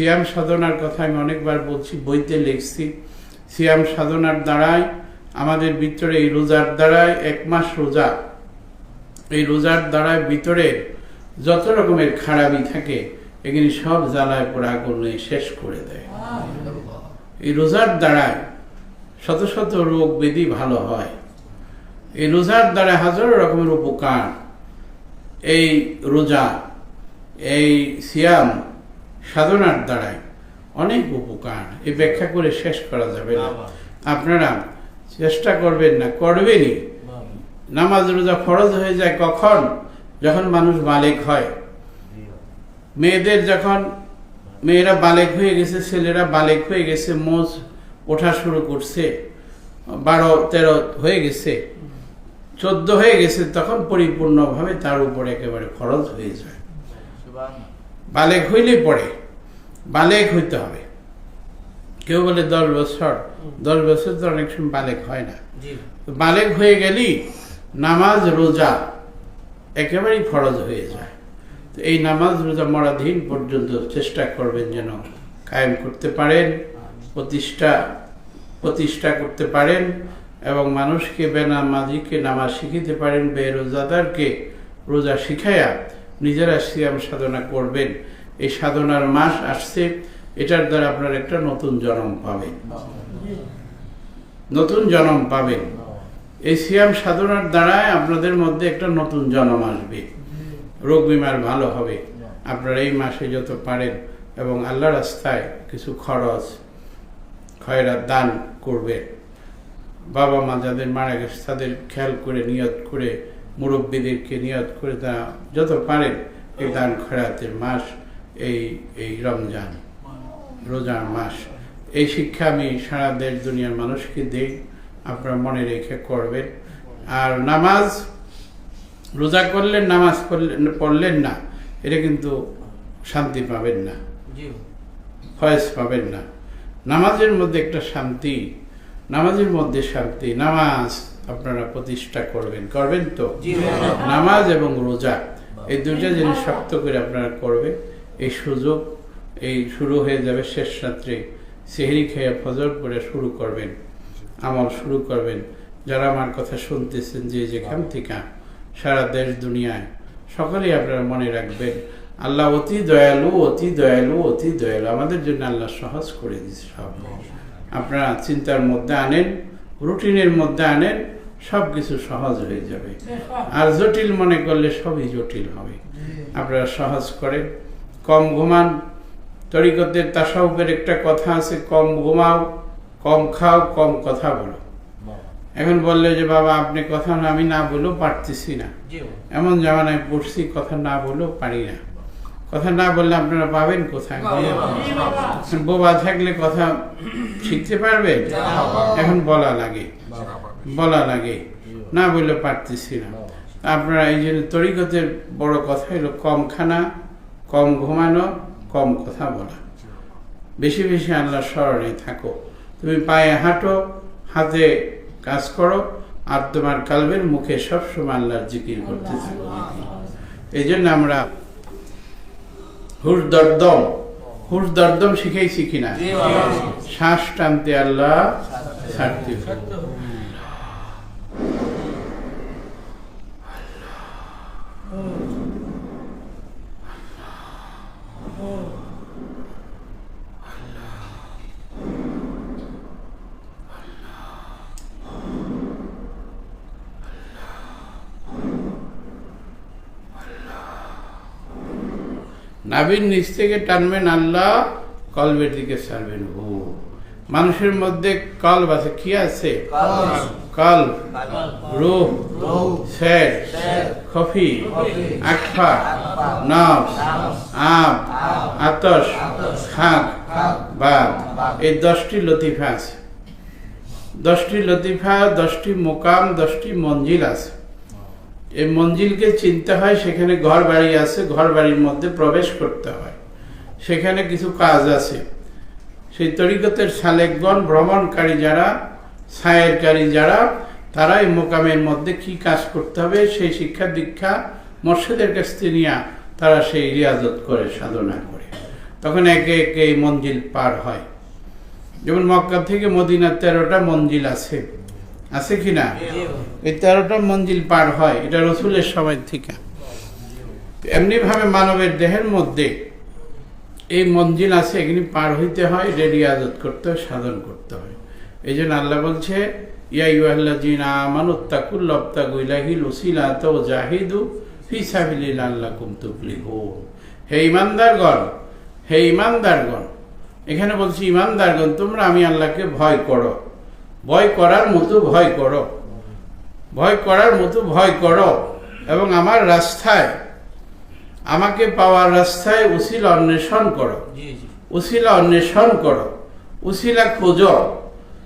সিয়াম সাধনার কথা আমি অনেকবার বলছি, বইতে লিখছি। সিয়াম সাধনার দ্বারাই, আমাদের ভিতরে এই রোজার দ্বারাই, এক মাস রোজা। এই রোজার দ্বারাই ভিতরে যত রকমের খারাপি থাকে, এগুলি সব জ্বালায় পোড়া আগুন শেষ করে দেয়। এই রোজার দ্বারায় শত শত রোগ ব্যাধি ভালো হয়। এই রোজার দ্বারা হাজারো রকমের উপকার। এই রোজা, এই সিয়াম সাধনার দ্বারাই অনেক উপকার। এই ব্যাখ্যা করে শেষ করা যাবে না। আপনারা চেষ্টা করবেন না করবেনই। নামাজ রোজা ফরজ হয়ে যায় কখন? যখন মানুষ বালেক হয়। মেয়েদের যখন মেয়েরা বালেক হয়ে গেছে ছেলেরা বালেক হয়ে গেছে মোজ ওঠা শুরু করছে বারো তেরো হয়ে গেছে চোদ্দ হয়ে গেছে তখন পরিপূর্ণভাবে তার উপরে একেবারে খরচ হয়ে যায়। বালেক হইলেই পড়ে বালেক হইতে হবে। কেউ বলে দশ বছর দশ বছর তো অনেক সময় বালেক হয় না। বালেক হয়ে গেলেই নামাজ রোজা একেবারেই ফরজ হয়ে যায়। তো এই নামাজ রোজা মরাধীন পর্যন্ত চেষ্টা করবেন যেন কায়েম করতে পারেন প্রতিষ্ঠা প্রতিষ্ঠা করতে পারেন এবং মানুষকে বেনামাজিকে নামাজ শিখিতে পারেন বেরোজাদারকে রোজা শিখাইয়া নিজেরা সিয়াম সাধনা করবেন। এই সাধনার মাস আসছে, এটার দ্বারা আপনার একটা নতুন জন্ম পাবেন। নতুন জন্ম পাবেন। এই সিয়াম সাধনার দ্বারাই আপনাদের মধ্যে একটা নতুন জন্ম আসবে। রোগ বিমার ভালো হবে। আপনারা এই মাসে যত পারেন এবং আল্লাহ রাস্তায় কিছু খরচ, খয়রাত দান করবে বাবা মা যাদের মারা গেছে, তাদের খেয়াল করে, নিয়ত করে মুরব্বীদেরকে নিয়ত করে তা যত পারেন এই দান খয়রাতের মাস এই এই রমজান রোজার মাস। এই শিক্ষা আমি সারা দেশ দুনিয়ার মানুষকে দেই আপনারা মনে রেখে করবেন। আর নামাজ রোজা করলেন নামাজ পড়লেন পড়লেন না এটা কিন্তু শান্তি পাবেন না। ফয়েজ পাবেন না। নামাজের মধ্যে একটা শান্তি নামাজের মধ্যে শান্তি নামাজ আপনারা প্রতিষ্ঠা করবেন। করবেন তো? নামাজ এবং রোজা এই দুইটা জিনিস শক্ত করে আপনারা করবেন। এই সুযোগ এই শুরু হয়ে যাবে শেষ রাত্রে। সেহরি খেয়ে ফজর করে শুরু করবেন আমল শুরু করবেন। যারা আমার কথা শুনতেছেন যে যেখান থেকে সারা দেশ দুনিয়ায় সকলেই আপনারা মনে রাখবেন আল্লাহ অতি দয়ালু অতি দয়ালু অতি দয়ালু। আমাদের জন্য আল্লাহ সহজ করে দিচ্ছে সব। আপনারা চিন্তার মধ্যে আনেন রুটিনের মধ্যে আনেন সব কিছু সহজ হয়ে যাবে। আর জটিল মনে করলে সবই জটিল হবে। আপনারা সহজ করে কম ঘুমান। তরিকতের তাসাউপের একটা কথা আছে কম ঘুমাও কম খাও কম কথা বলো। এখন বললে যে বাবা আপনি কথা না আমি না বলেও পারতেছি না। এমন জামানায় পড়ছি কথা না বলেও পারি না। কথা না বললে আপনারা পাবেন কোথায়? বোবা থাকলে কথা শিখতে পারবে? এখন বলা লাগে। বলা লাগে। না বললে পারতেছি না। আপনারা এই জন্য তরিকতের বড় কথা হলো কম খানা কম ঘুমানো কম কথা বলা। বেশি বেশি আল্লাহ স্মরণে থাকো। তুমি পায়ে হাঁটো হাতে কাজ করো আর তোমার কালবের মুখে সবসময় আল্লাহর জিকির করতে থাকো। এই জন্য আমরা হুশ দরদম। হুশ দরদম শিখেইছি কিনা? শ্বাস টানতে আল্লাহ ছাড়তে নাভির নিচ থেকে টানবেন আল্লাহ, কলবের দিকে ছাড়বেন। ও। মানুষের মধ্যে কল আছে, কি আছে? কল রূপ। স্যার খফি আকফা। নফস। আব আতস। খাক। বাদ এই দশটি লতিফা আছে। দশটি লতিফা, দশটি মোকাম, দশটি মঞ্জিল আছে। এই মঞ্জিলকে চিনতে হয়, সেখানে ঘর বাড়ি আছে ঘর বাড়ির মধ্যে প্রবেশ করতে হয়। সেখানে কিছু কাজ আছে। সেই তরিকতের সালেকগণ, ভ্রমণকারী যারা সায়েরকারী যারা, তারা এই মোকামের মধ্যে কি কাজ করতে হবে, সেই শিক্ষা দীক্ষা মর্ষেদের কাছ থেকে নিয়ে তারা সেই রিয়াজত করে, সাধনা করে। তখন একে একে এই মঞ্জিল পার হয়। যেমন মক্কা থেকে মদিনার তেরোটা মঞ্জিল আছে। আছে কি না? এই তেরোটা মঞ্জিল পার হয় এটা রসুলের সময় থেকে। এমনিভাবে মানবের দেহের মধ্যে এই মঞ্জিল আছে এগুলি পার হইতে হয় এটা রিয়াজত করতে হয় সাধন করতে হয়। এই জন্য আল্লাহ বলছে ইয়াইয়াল্লাযিনা আমানুত্তাকুল্লাবতাগু ইলাহিল উসিলাত ওয়া জাহিদু ফি সাবিলিল্লাহি লাআল্লাকুম তুফলিহুন। হে ইমানদারগণ হে ইমানদারগণ এখানে বলছি ইমানদারগণ তোমরা আমি আল্লাহকে ভয় করো। ভয় করার মতো ভয় করো। ভয় করার মতো ভয় করো। এবং আমার রাস্তায় আমাকে পাওয়ার রাস্তায় উসিলা অন্বেষণ করো। জি জি। উসিলা অন্বেষণ করো। উসিলা খোঁজো।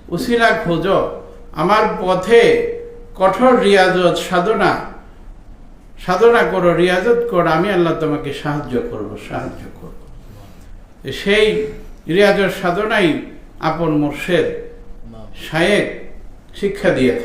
উসিলা খোঁজো। আমার পথে কঠোর রিয়াজত সাধনা। সাধনা করো রিয়াজত করো। আমি আল্লাহ তোমাকে সাহায্য করব সাহায্য করব। সেই রিয়াজত সাধনাই আপন মোর্শেদ। শায়েক শিক্ষা দিয়ে থাকে।